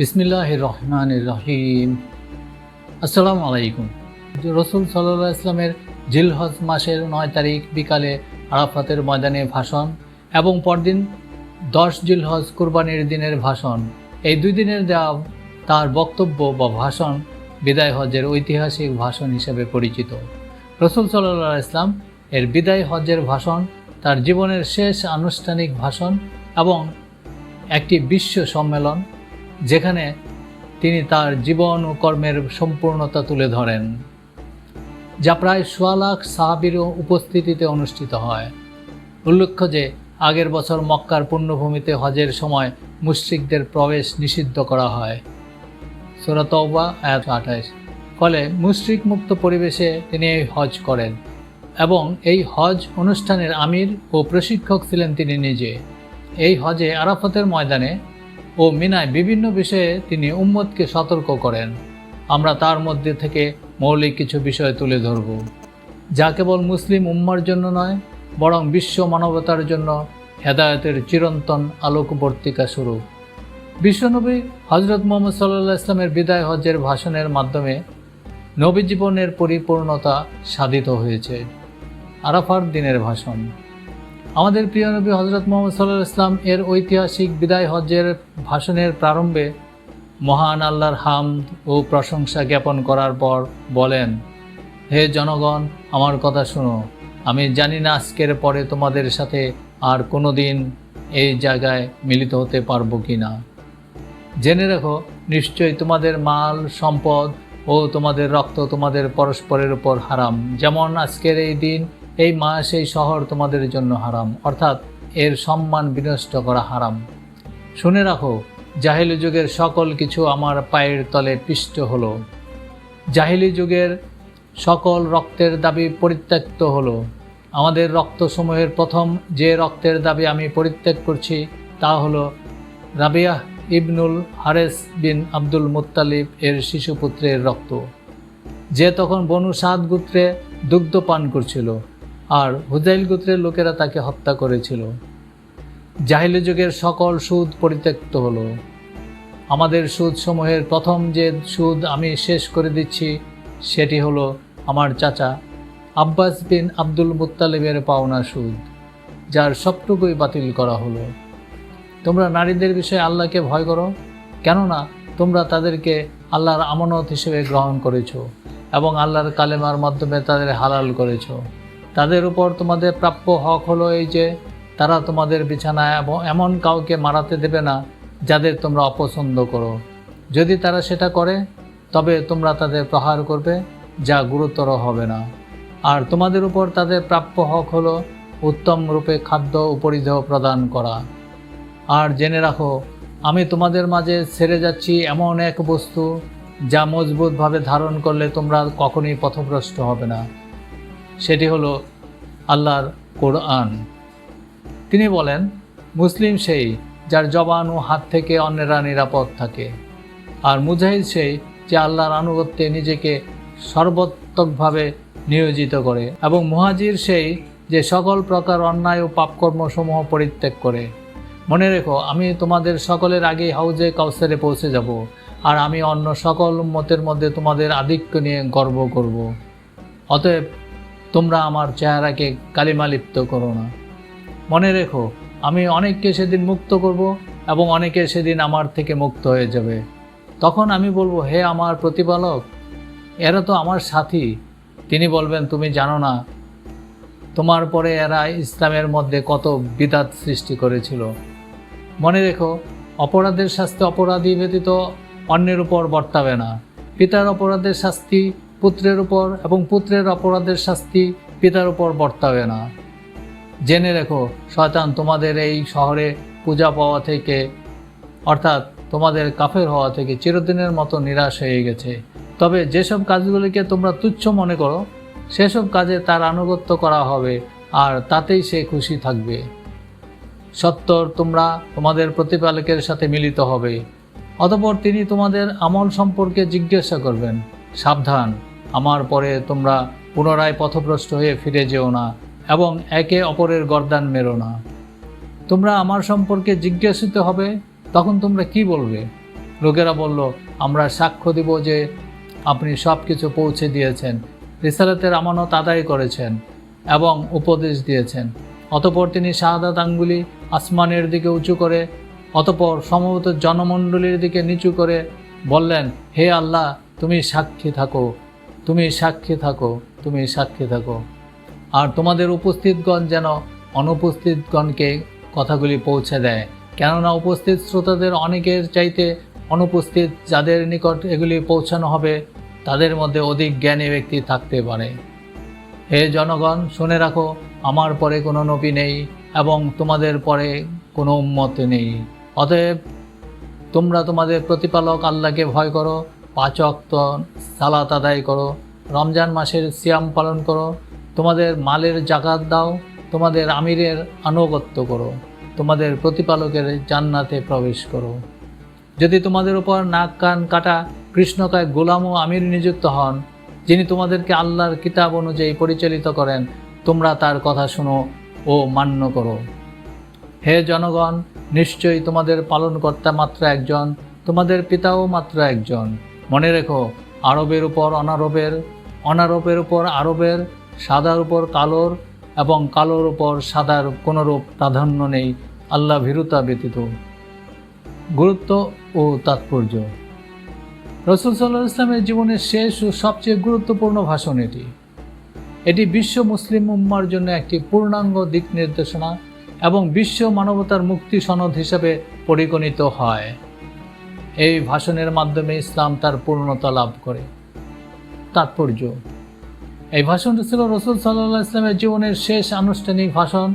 বিসমিল্লাহ রহমান রহিম। আসসালামু আলাইকুম। রসুল সাল্লাহ ইসলামের জিলহজ মাসের নয় তারিখ বিকালে আরাফাতের ময়দানে ভাষণ এবং পরদিন দশ জিলহজ কুরবানির দিনের ভাষণ। এই দুই দিনের দেওয়া তার বক্তব্য বা ভাষণ বিদায় হজের ঐতিহাসিক ভাষণ হিসেবে পরিচিত। রসুল সাল্লাহ ইসলাম এর বিদায় হজের ভাষণ, তার জীবনের শেষ আনুষ্ঠানিক ভাষণ এবং একটি বিশ্ব সম্মেলন যেখানে তিনি তার জীবন ও কর্মের সম্পূর্ণতা তুলে ধরেন, যা প্রায় সোয়া লাখ সাহাবির উপস্থিতিতে অনুষ্ঠিত হয়। উল্লেখ্য যে, আগের বছর মক্কার পুণ্যভূমিতে হজের সময় মুশ্রিকদের প্রবেশ নিষিদ্ধ করা হয়। সুরাতবা এক আঠাইশ ফলে মুশ্রিক মুক্ত পরিবেশে তিনি এই হজ করেন এবং এই হজ অনুষ্ঠানের আমির ও প্রশিক্ষক ছিলেন তিনি নিজে। এই হজে আরাফতের ময়দানে ও মিনায় বিভিন্ন বিষয়ে তিনি উম্মতকে সতর্ক করেন। আমরা তার মধ্যে থেকে মৌলিক কিছু বিষয় তুলে ধরব। যা কেবল মুসলিম উম্মার জন্য নয়, বরং বিশ্ব মানবতার জন্য হেদায়তের চিরন্তন আলোকবর্তিকা শুরু বিশ্বনবী হজরত মোহাম্মদ সাল্লাহ ইসলামের বিদায় হজের ভাষণের মাধ্যমে নবী জীবনের পরিপূর্ণতা সাধিত হয়েছে। আরাফার দিনের ভাষণ। আমাদের প্রিয় নবী হজরত মোহাম্মদ সাল্লাহ ইসলাম এর ঐতিহাসিক বিদায় হজ্জের ভাষণের প্রারম্ভে মহান আল্লাহর হামদ ও প্রশংসা জ্ঞাপন করার পর বলেন, হে জনগণ, আমার কথা শুনো। আমি জানি না আজকের পরে তোমাদের সাথে আর কোনো দিন এই জায়গায় মিলিত হতে পারব কি না জেনে রাখো, নিশ্চয়ই তোমাদের মাল, সম্পদ ও তোমাদের রক্ত তোমাদের পরস্পরের উপর হারাম। যেমন আজকের এই দিন এই মাস এই শহর তোমাদের জন্য হারাম। অর্থাৎ এর সম্মান বিনষ্ট করা হারাম। শুনে রাখো, জাহিলি যুগের সকল কিছু আমার পায়ের তলে পিষ্ট হলো। জাহিলি যুগের সকল রক্তের দাবি পরিত্যক্ত হলো। আমাদের রক্তসমূহের প্রথম যে রক্তের দাবি আমি পরিত্যাগ করছি, তা হলো Rabiah ibnul Haris bin Abdul Muttalib এর শিশুপুত্রের রক্ত। যে তখন বনু সাদ গোত্রে দুগ্ধ পান করছিল। আর হুজাইল গোত্রের লোকেরা তাকে হত্যা করেছিল। জাহিলি যুগের সকল সুদ পরিত্যক্ত হলো। আমাদের সুদসমূহের প্রথম যে সুদ আমি শেষ করে দিচ্ছি, সেটি হলো আমার চাচা আব্বাস বিন আব্দুল মুত্তালিবের পাওনা সুদ, যার সবটুকুই বাতিল করা হলো। তোমরা নারীদের বিষয়ে আল্লাহকে ভয় করো, কেননা তোমরা তাদেরকে আল্লাহর আমানত হিসেবে গ্রহণ করেছ এবং আল্লাহর কালেমার মাধ্যমে তাদের হালাল করেছ। তাদের উপর তোমাদের প্রাপ্য হক হলো এই যে, তারা তোমাদের বিছানায় এমন কাউকে মারাতে দেবে না যাদের তোমরা অপছন্দ করো। যদি তারা সেটা করে, তবে তোমরা তাদের প্রহার করবে, যা গুরুতর হবে না। আর তোমাদের উপর তাদের প্রাপ্য হক হলো উত্তম রূপে খাদ্য উপরিধেয় প্রদান করা। আর জেনে রাখো, আমি তোমাদের মাঝে ছেড়ে যাচ্ছি এমন এক বস্তু যা মজবুতভাবে ধারণ করলে তোমরা কখনোই পথভ্রষ্ট হবে না। সেটি হলো আল্লাহর কোরআন। তিনি বলেন, মুসলিম সেই যার জবান ও হাত থেকে অন্যেরা নিরাপদ থাকে, আর মুজাহিদ সেই যে আল্লাহর আনুগত্যে নিজেকে সর্বাত্মকভাবে নিয়োজিত করে, এবং মুহাজির সেই যে সকল প্রকার অন্যায় ও পাপকর্মসমূহ পরিত্যাগ করে। মনে রেখো, আমি তোমাদের সকলের আগেই হাউজে কাউসারে পৌঁছে যাব, আর আমি অন্য সকল মতের মধ্যে তোমাদের আধিক্য নিয়ে গর্ব করব। অতএব তোমরা আমার চেহারাকে কালিমালিপ্ত করো না। মনে রেখো, আমি অনেককে সেদিন মুক্ত করব এবং অনেকে সেদিন আমার থেকে মুক্ত হয়ে যাবে। তখন আমি বলব, হে আমার প্রতিপালক, এরা তো আমার সাথী। তিনি বলবেন, তুমি জানো না, তোমার পরে এরা ইসলামের মধ্যে কত বিদাত সৃষ্টি করেছিল। মনে রেখো, অপরাধের শাস্তি অপরাধী ব্যতীত অন্যের উপর বর্তাবে না। পিতার অপরাধের শাস্তি পুত্রের উপর এবং পুত্রের অপরাধের শাস্তি পিতার উপর বর্তাবে না। জেনে রেখো, শয়তান তোমাদের এই শহরে পূজা পাওয়া থেকে, অর্থাৎ তোমাদের কাফের হওয়া থেকে চিরদিনের মতো নিরাশ হয়ে গেছে। তবে যেসব কাজগুলিকে তোমরা তুচ্ছ মনে করো, সেসব কাজে তার আনুগত্য করা হবে, আর তাতেই সে খুশি থাকবে। সত্তর, তোমরা তোমাদের প্রতিপালকের সাথে মিলিত হবে। অতপর তিনি তোমাদের আমল সম্পর্কে জিজ্ঞাসা করবেন। সাবধান আমার পরে তোমরা পুনরায় পথভ্রষ্ট হয়ে ফিরে যেও না, এবং একে অপরের গর্দান মেরো না। তোমরা আমার সম্পর্কে জিজ্ঞাসিত হবে, তখন তোমরা কি বলবে? লোকেরা বলল, আমরা সাক্ষ্য দিব যে আপনি সব কিছু পৌঁছে দিয়েছেন, রিসালাতের আমানত আদায় করেছেন এবং উপদেশ দিয়েছেন। অতপর তিনি শাহাদাত আঙ্গুলি আসমানের দিকে উঁচু করে, অতপর সম্ভবত জনমণ্ডলীর দিকে নিচু করে বললেন, হে আল্লাহ, তুমি সাক্ষী থাকো। তুমি সাক্ষী থাকো, তুমি সাক্ষী থাকো। আর তোমাদের উপস্থিতগণ যেন অনুপস্থিতগণকে কথাগুলি পৌঁছে দেয়। কেননা উপস্থিত শ্রোতাদের অনেকের চাইতে অনুপস্থিত যাদের নিকট এগুলি পৌঁছানো হবে, তাদের মধ্যে অধিক জ্ঞানী ব্যক্তি থাকতে পারে। হে জনগণ, শুনে রাখো, আমার পরে কোনো নবী নেই এবং তোমাদের পরে কোনো উম্মত নেই। অতএব তোমরা তোমাদের প্রতিপালক আল্লাহকে ভয় করো পাঁচ অক্ত সালাত আদায় করো। রমজান মাসের সিয়াম পালন করো। তোমাদের মালের জাকাত দাও। তোমাদের আমিরের আনুগত্য করো। তোমাদের প্রতিপালকের জান্নাতে প্রবেশ করো। যদি তোমাদের উপর নাক, কান কাটা কৃষ্ণকায় গোলাম ও আমির নিযুক্ত হন, যিনি তোমাদেরকে আল্লাহর কিতাব অনুযায়ী পরিচালিত করেন, তোমরা তার কথা শোনো ও মান্য করো। হে জনগণ, নিশ্চয়ই তোমাদের পালনকর্তা মাত্র একজন, তোমাদের পিতাও মাত্র একজন। মনে রেখো, আরবের উপর অনারবের অনারবের উপর আরবের, সাদার উপর কালোর এবং কালোর উপর সাদার কোনোরূপ প্রাধান্য নেই, আল্লাহ ভীরুতা ব্যতীত। গুরুত্ব ও তাৎপর্য। রসুল সাল্লাহ ইসলামের জীবনের শেষ ও সবচেয়ে গুরুত্বপূর্ণ ভাষণ এটি। এটি বিশ্ব মুসলিম উম্মার জন্য একটি পূর্ণাঙ্গ দিক নির্দেশনা এবং বিশ্ব মানবতার মুক্তি সনদ হিসাবে পরিগণিত হয়। এই ভাষণের মাধ্যমে ইসলাম তার পূর্ণতা লাভ করে। তাৎপর্য, এই ভাষণটি ছিল রসুল সাল্লাহ ইসলামের জীবনের শেষ আনুষ্ঠানিক ভাষণ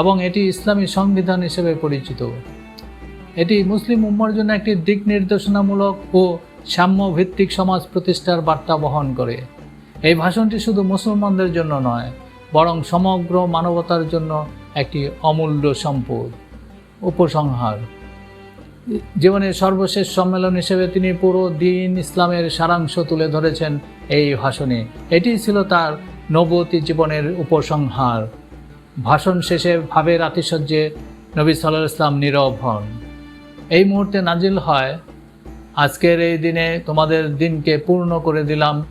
এবং এটি ইসলামী সংবিধান হিসেবে পরিচিত। এটি মুসলিম উম্মার জন্য একটি দিক নির্দেশনামূলক ও সাম্য ভিত্তিক সমাজ প্রতিষ্ঠার বার্তা বহন করে। এই ভাষণটি শুধু মুসলমানদের জন্য নয়, বরং সমগ্র মানবতার জন্য একটি অমূল্য সম্পদ, উপসংহার। জীবনের সর্বশেষ সম্মেলন হিসেবে তিনি পুরো দিন ইসলামের সারাংশ তুলে ধরেছেন এই ভাষণে। এটি ছিল তার নবতী জীবনের উপসংহার। ভাষণ শেষে ভাবের আতিশয্যে নবী সাল্লাহ ইসলাম নীরব হন। এই মুহূর্তে নাজিল হয়, আজকের এই দিনে তোমাদের দিনকে পূর্ণ করে দিলাম।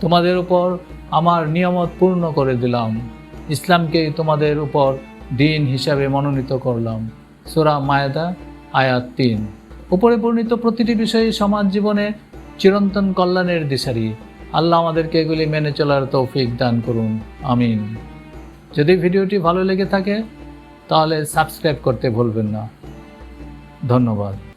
তোমাদের উপর আমার নিয়ামত পূর্ণ করে দিলাম। ইসলামকে তোমাদের উপর দিন হিসাবে মনোনীত করলাম। সুরা মায়দা আয়াত তিন উপরে বর্ণিত প্রতিটি বিষয়ে সমাজ জীবনে চিরন্তন কল্যাণের দিশারি। আল্লাহ আমাদেরকে এগুলি মেনে চলার তৌফিক দান করুন। আমিন। যদি ভিডিওটি ভালো লেগে থাকে, তাহলে সাবস্ক্রাইব করতে ভুলবেন না। ধন্যবাদ।